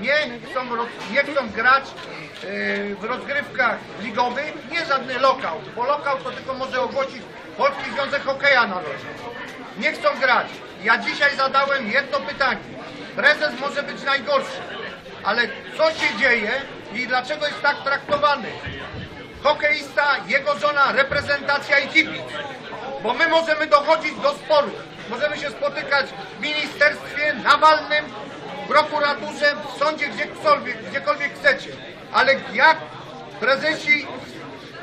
nie chcą, nie chcą grać yy, w rozgrywkach ligowych, nie żadny lokał, bo lokał to tylko może ogłosić Polski Związek Hokeja Narodowego. Nie chcą grać. Ja dzisiaj zadałem jedno pytanie. Prezes może być najgorszy, ale co się dzieje i dlaczego jest tak traktowany? Hokeista, jego żona, reprezentacja i kibic. Bo my możemy dochodzić do sporu. Możemy się spotykać w ministerstwie, na walnym, w prokuraturze, w sądzie, gdziekolwiek, gdziekolwiek chcecie. Ale jak prezesi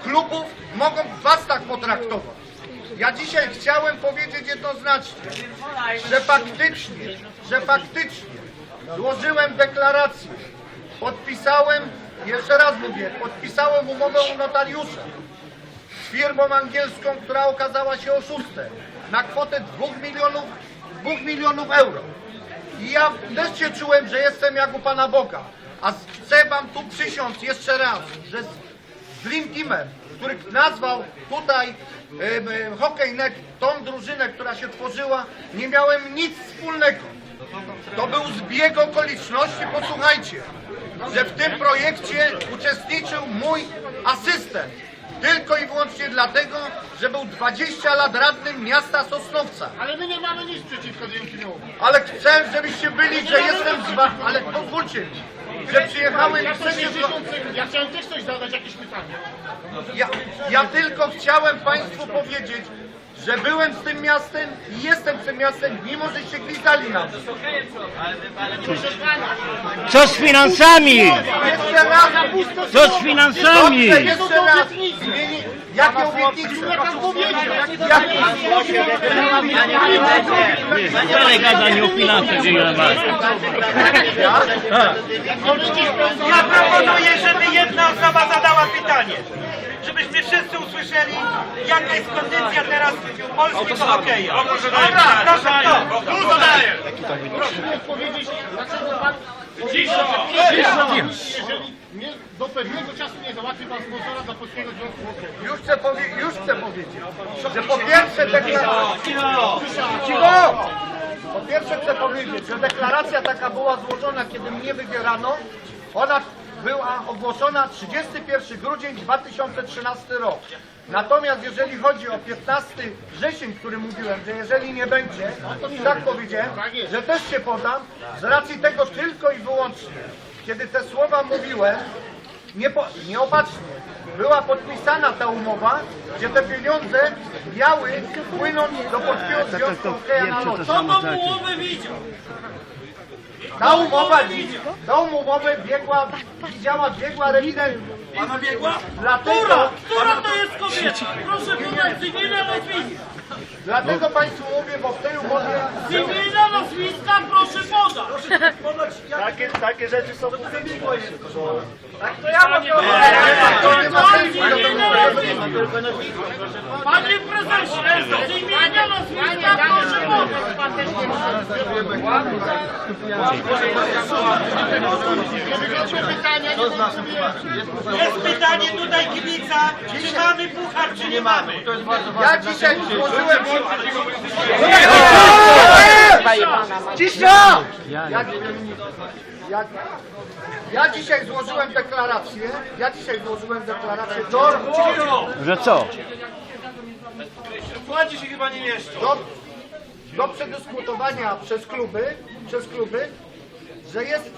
klubów mogą was tak potraktować? Ja dzisiaj chciałem powiedzieć jednoznacznie, że faktycznie, że faktycznie złożyłem deklarację, podpisałem, jeszcze raz mówię, podpisałem umowę u notariusza z firmą angielską, która okazała się oszustem na kwotę 2 milionów, 2 milionów euro. I ja też się czułem, że jestem jak u Pana Boga. A chcę Wam tu przysiąc jeszcze raz, że z Dream Teamem, który nazwał tutaj em, Hockey.net tą drużynę, która się tworzyła, nie miałem nic wspólnego. To był zbieg okoliczności, posłuchajcie, że w tym projekcie uczestniczył mój asystent. Tylko i wyłącznie dlatego, że był 20 lat radnym miasta Sosnowca. Ale my nie mamy nic przeciwko Dziękinowi. Ale chcę, żebyście byli, że jestem z wami, ale pozwólcie mi, że przyjechałem Ja, przecież... 60 sekund. ja chciałem też coś zadać, jakieś pytanie. Ja, ja tylko chciałem Państwu powiedzieć, że byłem z tym miastem i jestem z tym miastem, mimo że się gwizdali na mnie. Co z finansami? Jeszcze raz, Co z finansami? jeszcze raz, zmieni, jakie obietnice? jak pan powiedział, Jakie? Ale gada nie o finansach. Ja proponuję, żeby jedna osoba zadała pytanie. Żebyśmy wszyscy usłyszeli, jaka jest kondycja teraz polskiego hokeja. Dobra, proszę kto? Tu zadaję. proszę mi odpowiedzieć, dlaczego pan... Jeżeli nie, do pewnego czasu nie załatwi pan sponsora dla Polskiego Związku Hokeja. Już chcę, powie, już chcę powiedzieć, że po pierwsze deklaracja... Cicho! Po pierwsze chcę powiedzieć, że deklaracja taka była złożona, kiedy mnie wybierano. Ona była ogłoszona 31 grudzień 2013 rok. Natomiast jeżeli chodzi o 15 wrzesień, który mówiłem, że jeżeli nie będzie, tak powiedziałem, że też się podam, z racji tego tylko i wyłącznie, kiedy te słowa mówiłem, nie nieopatrznie. Była podpisana ta umowa, gdzie te pieniądze miały płynąć do Polskiego Związku Hokeja Narodowego. Ta umowa, ta umowę biegła, widziała, biegła rewident. Pana biegła? Dlatego, Która to jest kobieta? Proszę podać cywilne nazwiska. Dlatego Państwu mówię, bo w tej umowie Cywilne nazwiska proszę podać. takie, takie rzeczy są publiczne. Panie prezesie, cywilne nazwiska proszę podać. Jest pytanie tutaj kibica, czy mamy puchar, czy nie mamy. Ja dzisiaj złożyłem... Ja, ja, ja dzisiaj złożyłem deklarację, ja dzisiaj złożyłem deklarację do, Że co? Płaci się chyba nie mieszczą. do, do przedyskutowania przez kluby, przez kluby, że jest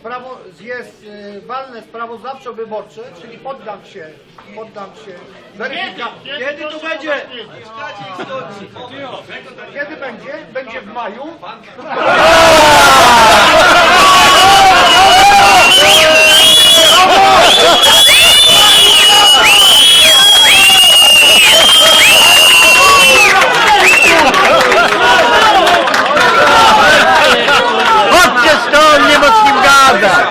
sprawo, jest y, walne sprawozdawczo-wyborcze, czyli poddam się, poddam się. Kiedy to będzie? Kiedy będzie? Będzie w maju. Chodźcie stąd, nie ma z kim gadać!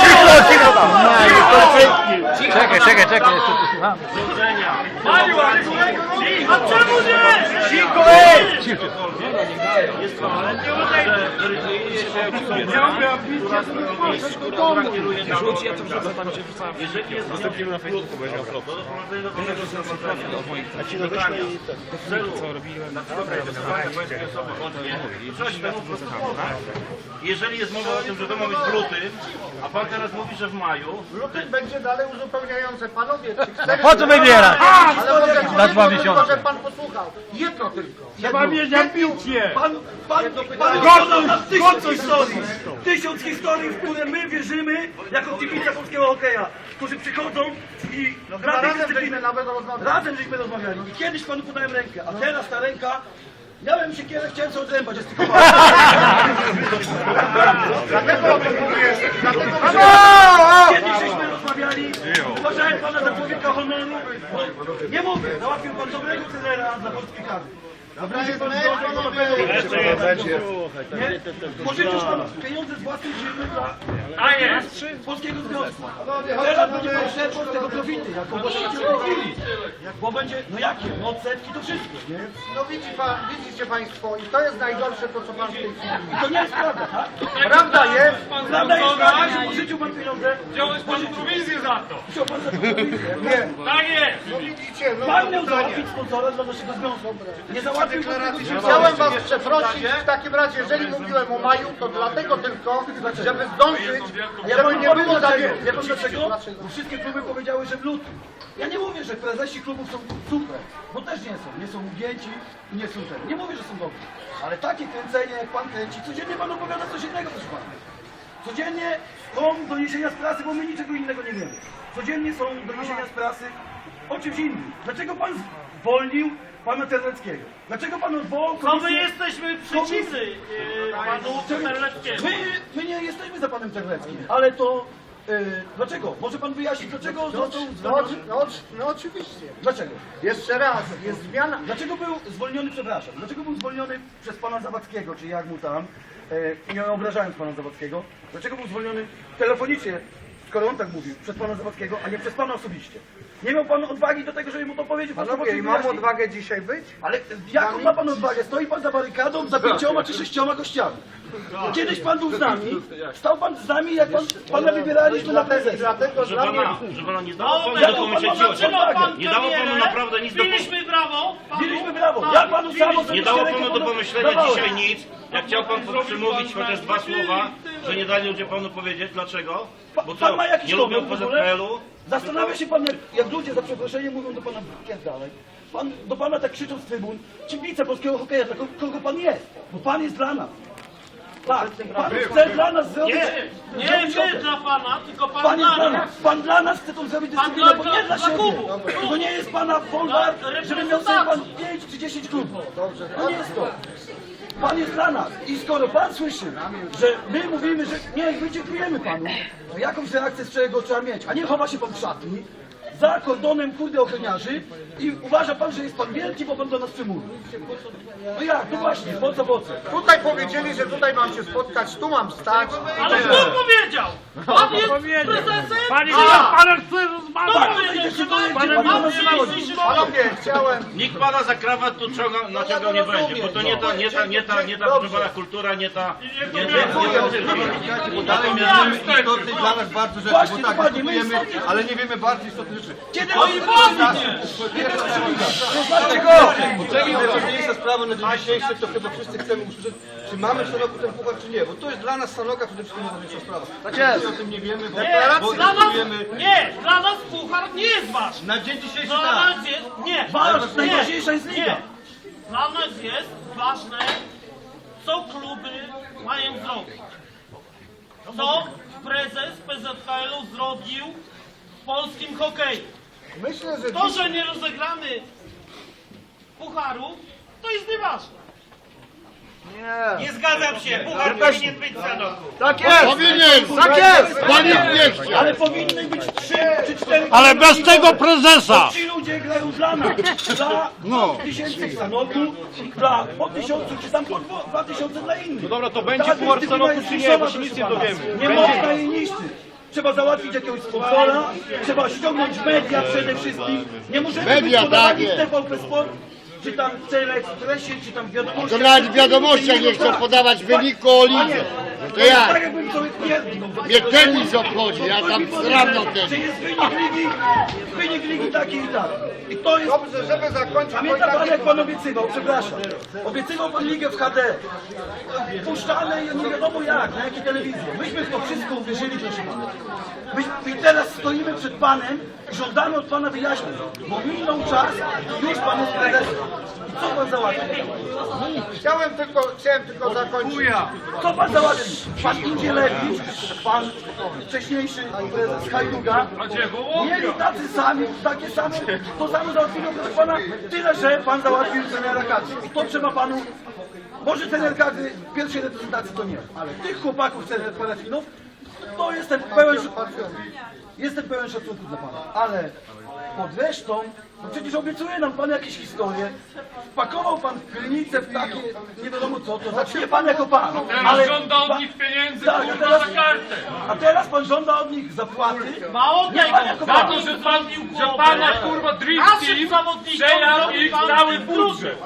Cicho, cicho! Czekaj, czekaj, czekaj, jeszcze posłuchamy. A czemu nie? Cicho, ej! Cicho. Ambicje, żeby poszedł do domu. Rzuć, ja to wrzucę tam, gdzie wrzucałem. Jeżeli jest Następnie na Facebooku będzie to. A ci pytania. W celu, co robiłem, Jeżeli jest mowa o tym, że to ma być w lutym, a pan teraz mówi, że w maju, Luty będzie dalej uzupełniające. Panowie, czy No po co wybierać? Na dwa tylko, miesiące. że pan posłuchał. Jedno tylko. Trzeba mieć ambicje. Pan, pan, pan Gotuj, nam tysiąc gotuj historii. Tysiąc historii, w które my wierzymy jako kibice polskiego hokeja, którzy przychodzą i No razem żeśmy nawet rozmawiali. razem żeśmy rozmawiali i kiedyś panu podałem rękę, a teraz ta ręka Miałem się kiedyś, chciałem sobie odrębać, jest tylko Dlatego. Dlatego Kiedyś żeśmy rozmawiali, uważałem pana za człowieka honoru, bo nie mówię, załatwił pan dobrego trenera za polski kadr. Zabrali pan do dobrego Nie? Pożyczył pan pieniądze z własnej firmy dla polskiego związku. Teraz będzie pan czerpał z tego profity, właściciel tej chwili. Bo będzie, no jakie? No odsetki to wszystko, nie? No widzi pan, widzicie państwo i to jest najgorsze to co pan w tej chwili mówi. I to nie jest prawda, tak? Prawda jest, Prawda jest taka, że pożyczył pan pieniądze, Wziąłeś pan prowizję za to. wziął pan za to prowizję. nie, Tak jest. no widzicie, no Pan miał załatwić sponsora dla naszego związku. Nie załatwił tego Chciałem was przeprosić w takim razie, jeżeli mówiłem o maju, to dlatego tylko, żeby zdążyć, żeby nie było za dlaczego? Bo wszystkie kluby powiedziały, że w lutym. Ja nie mówię, że prezesi klubów są super, bo też nie są. Nie są ugięci i nie są ten. Nie mówię, że są dobrzy. Ale takie kręcenie, jak pan kręci, codziennie pan opowiada coś innego, proszę pana. Codziennie są doniesienia z prasy, bo my niczego innego nie wiemy. Codziennie są doniesienia z prasy o czymś innym. Dlaczego pan zwolnił pana Terleckiego? Dlaczego pan odwołał No my komisję- jesteśmy przeciwny yy, panu Terleckiemu. My, my nie jesteśmy za panem Terleckim, ale to... Yy, dlaczego? Może pan wyjaśnić, dlaczego No, został no, zwolniony? no, no oczywiście. Dlaczego? Jeszcze raz, jest zmiana. Dlaczego był zwolniony, przepraszam, dlaczego był zwolniony przez pana Zawadzkiego, czy jak mu tam, e, nie obrażając pana Zawadzkiego, dlaczego był zwolniony telefonicznie, skoro on tak mówił, przez pana Zawadzkiego, a nie przez pana osobiście? Nie miał pan odwagi do tego, żeby mu to powiedzieć? pan Panowie, i mam odwagę dzisiaj być? Ale jaką ma pan odwagę? Stoi pan za barykadą za pięcioma czy sześcioma gościami. Kiedyś pan był z nami, stał pan z nami, jak pan, pana wybieraliśmy na prezesa. Dlatego że dla mnie... pana, że pana nie dało panu cicho. odwagę? Nie dało panu naprawdę nic do Biliśmy brawo. panu. Biliśmy brawo. Tak, Ja panu samo Nie dało panu do pomyślenia dzisiaj nic. Jak chciał pan przemówić chociaż dwa słowa, że nie dali ludzie panu powiedzieć. Dlaczego? Pa- Bo pan co, ma jakiś nie lubią problem w ogóle? PZPL-u? Zastanawia się pan, jak, jak ludzie za przeproszeniem mówią do pana dalej. Pan, do pana tak krzyczą z trybun, kibice polskiego hokeja, dla kogo, kogo pan jest? Bo pan jest dla nas. Tak, pan chce dla nas zrobić... Nie, nie my dla pana, tylko pan, Pan dla dla nas. Pan dla nas chce tą zrobić Pan dyscyplinę, dla- bo nie dla dla siebie. klubu. To nie jest pana folwark, Dla żeby miał sobie pan reprezentacji. 5 czy 10 klubów. To nie jest to. Pan jest dla nas. I skoro pan słyszy, że my mówimy, że nie, my dziękujemy panu, to jakąś reakcję z czego trzeba mieć, a nie chowa się pan w szatni, za kordonem kurde ochroniarzy i uważa pan, że jest pan wielki, bo pan do nas przemówi. No jak? No właśnie, po co, po co? Tutaj powiedzieli, że tutaj mam się spotkać, tu mam stać. Ale kto powiedział? Pan jest prezesem? Panie, A! chce Kto rozmawiać. powiedział, że Pan pan nie ma nazywał. przyjść i się Panowie, chciałem... Nikt pana za krawat tu ciąga, naciągał nie będzie, bo to nie ta, nie ta, nie ta, nie ta proszę pana kultura, nie ta, nie, nie, nie, Dalej mierzymy istotnych dla nas bardzo rzeczy, bo tak, dyskutujemy, ale nie wiemy bardziej istotnych rzeczy. Kiedy No i powiedz! Najważniejsza sprawa na dzień dzisiejszy, to chyba wszyscy chcemy usłyszeć, czy mamy w Sanoku ten puchar, czy nie, bo to jest dla nas Sanoka przede wszystkim najważniejsza sprawa. Tak jest. o tym nie wiemy, bo, Nie, bo dla nas, dyskutujemy. nie, dla nas puchar nie jest ważny. Na dzień dzisiejszy Dla tak. nas jest, nie, Wasz, nie, najważniejsza jest liga. nie. Dla nas jest ważne, co kluby mają zrobić. Co prezes PZPL-u zrobił w polskim hokeju. Myślę, że To, że nie rozegramy pucharu, to jest nieważne. Nie zgadzam się, Puchar powinien być w Sanoku. Tak jest! Tak jest! Ale powinny być trzy czy cztery... Ale bez tego prezesa! Ci ludzie grają dla nas, dla no. tysięcy w Sanoku, dla po tysiącu, czy tam po dwa, dwa tysiące dla innych. No dobra, to będzie puchar w Sanoku, czy nie, bo się nic nie dowiemy. Nie można jej niszczyć. Trzeba załatwić jakiegoś sponsora, trzeba ściągnąć media przede wszystkim. Nie możemy media, być podawani w TVP Sport czy tam w Teleekspresie, czy tam w wiadomościach. To nawet w wiadomościach nie chcą podawać wyniku o lidze. No to jest tak, jak? jakbym sobie pierdnął. Mnie tenis obchodzi, ja tam sram na Czy tenis. jest wynik ligi, wynik ligi taki i taki. I to jest Dobrze, żeby zakończyć, Pamięta pan tak jak pan obiecywał, przepraszam. Obiecywał pan ligę w HD. Puszczane nie wiadomo jak, na jakiej telewizji. Myśmy w to wszystko uwierzyli, proszę pana. Myśmy, I teraz stoimy przed panem i żądamy od pana wyjaśnień. Bo minął czas i już pan jest prezesem. I co pan załatwił? chciałem tylko, chciałem tylko zakończyć. Co pan załatwił? Pan Indzielewicz, pan wcześniejszy prezes Hajduga, mieli tacy sami, takie same, to samo załatwili proszę pana, tyle, że pan załatwił trenera kadry. I to trzeba panu, może trener kadry pierwszej reprezentacji to nie, ale tych chłopaków trener parafinów, to jestem pełen, jestem pełen szacunku dla pana, ale pod resztą, no przecież obiecuje nam pan jakieś historie, wpakował pan w krynicę w takie, nie wiadomo co, to zacznie pan jako pan, ale... żąda od nich pieniędzy, tak, a kurwa, teraz, za kartę. a teraz pan żąda od nich zapłaty, nie pan jako Za to, że pan, że pana kurwa Dream Team przejadł ich cały budżet.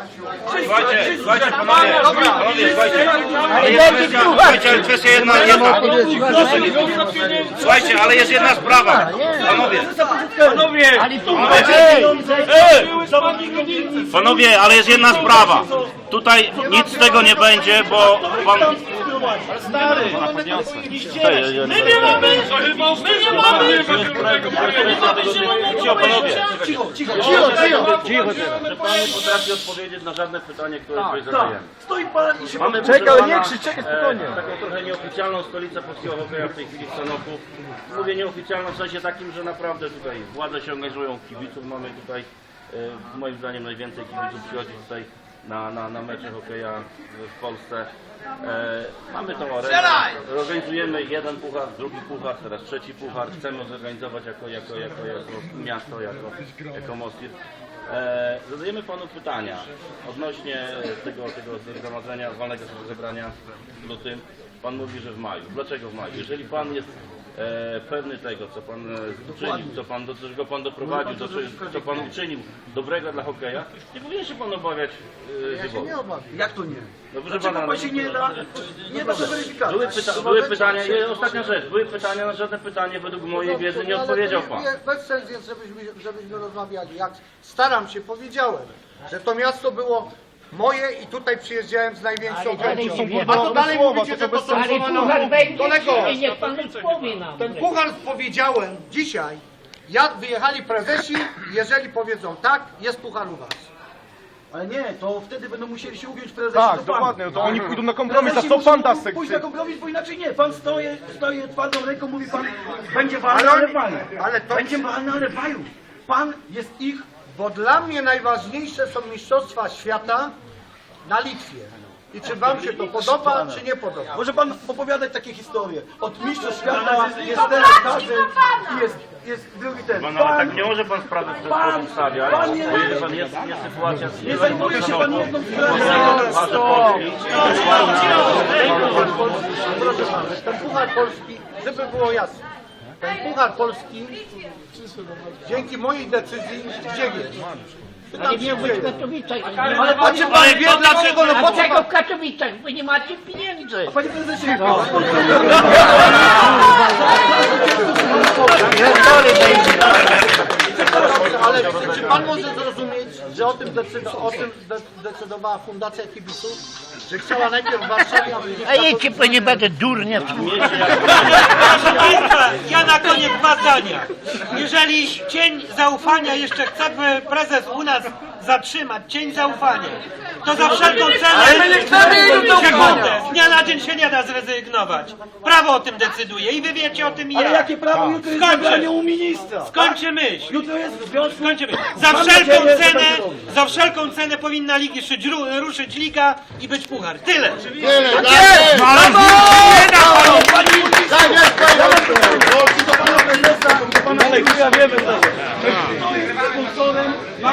Słuchajcie, słuchajcie panowie, panowie, słuchajcie. Ale Jest kwestia, słuchajcie, ale kwestia jedna, jedna. Słuchajcie, ale jest jedna sprawa. Panowie, Panowie, Ale tu ej, panowie, ale jest jedna sprawa. Tutaj nic z tego nie będzie, bo pan... my nie mamy, my nie mamy żadnego Cicho, panowie. Cicho, cicho, Cicho Że pan nie potrafi odpowiedzieć na żadne pytanie, które tutaj zadajemy. Stoi pan i się Mamy Czekaj, nie krzycz, czekaj, e, spokojnie. taką trochę nieoficjalną stolicę polskiego hokeja w tej chwili w Sanoku. Mówię nieoficjalną w sensie takim, że naprawdę tutaj władze się angażują w kibiców. Mamy tutaj e, moim zdaniem najwięcej kibiców przychodzi tutaj na, na, na mecze hokeja w Polsce. E, mamy tą arenę, organizujemy jeden puchar, drugi puchar, teraz trzeci puchar. Chcemy zorganizować jako, jako, jako, jako miasto, jako, jako Mostir. E, zadajemy panu pytania odnośnie tego, tego zgromadzenia, walnego zebrania w lutym. Pan mówi, że w maju. Dlaczego w maju? Jeżeli pan jest e, pewny tego, co pan e, uczynił, co pan, do czego pan doprowadził, do czego, co pan uczynił dobrego dla hokeja, nie powinien się pan obawiać e, wyborów. Jak to nie? No proszę Dlaczego pana, pan no- się nie da, nie da do weryfikacji? Były, pyta były pytania, i ostatnia rzecz, były pytania, na żadne pytanie według mojej wiedzy nie odpowiedział pan. Bez sens jest, żebyśmy, żebyśmy rozmawiali. Jak staram się, powiedziałem, że to miasto było moje i tutaj przyjeżdżałem z największą chęcią. A to dalej mówicie, że to są Ale puchar będzie Kolego, dzisiaj, niech pan nam. ten puchar powiedziałem dzisiaj, jak wyjechali prezesi, jeżeli powiedzą tak, jest puchar u was. Ale nie, to wtedy będą musieli się ugiąć prezesi Tak, do pana. dokładnie, to oni pójdą na kompromis, a Prezesi co muszą pan da z Pójść na kompromis, bo inaczej nie. Pan stoi, stoi twardą ręką, mówi pan, będzie walny, Ale ale oni- walny. ale to- Będzie walny, ale walny. Pan jest ich Bo dla mnie najważniejsze są mistrzostwa świata na Litwie. I czy wam się to podoba, czy nie podoba? Może pan opowiadać takie historie. Od mistrzostw świata jest teraz każdy i jest, jest drugi ten. Pan, ale tak nie może pan sprawy w ten Pan- sposób stawiać, pan nie- bo jeżeli pan jest, jest sytuacja... Nie zajmuje się pan jedną sprawą. Proszę pana, ten puchar polski, żeby było jasne, ten puchar polski dzięki mojej decyzji gdzie jest? Ale nie w Katowicach. Ale a czy pan wie dlaczego? No po co czego pan... w Katowicach? Wy nie macie pieniędzy. Panie prezesie, Ale czy pan może zrozumieć, że o tym, decydo, o tym de- decydowała Fundacja Kibiców? Że chciała najpierw w Warszawie, a jedźcie, bo nie będę durnia słuchał. Proszę Państwa, ja na koniec dwa zdania. Jeżeli cień zaufania jeszcze chce by prezes u nas zatrzymać, cień zaufania, to za wszelką cenę sekundę, z dnia na dzień się nie da zrezygnować. Prawo o tym decyduje i wy wiecie o tym i ale ja. jakie prawo jutro jest Skończę. zabranie u ministra? Skończę myśl. Jutro jest w związku Skończymy. Za Mam wszelką nadzieję, że cenę, będzie dobrze. za wszelką cenę powinna ligi ruszyć, ru- ruszyć liga i być puchar. Tyle. Tyle, tak jest! Tak jest, Kto jest sponsorem, ma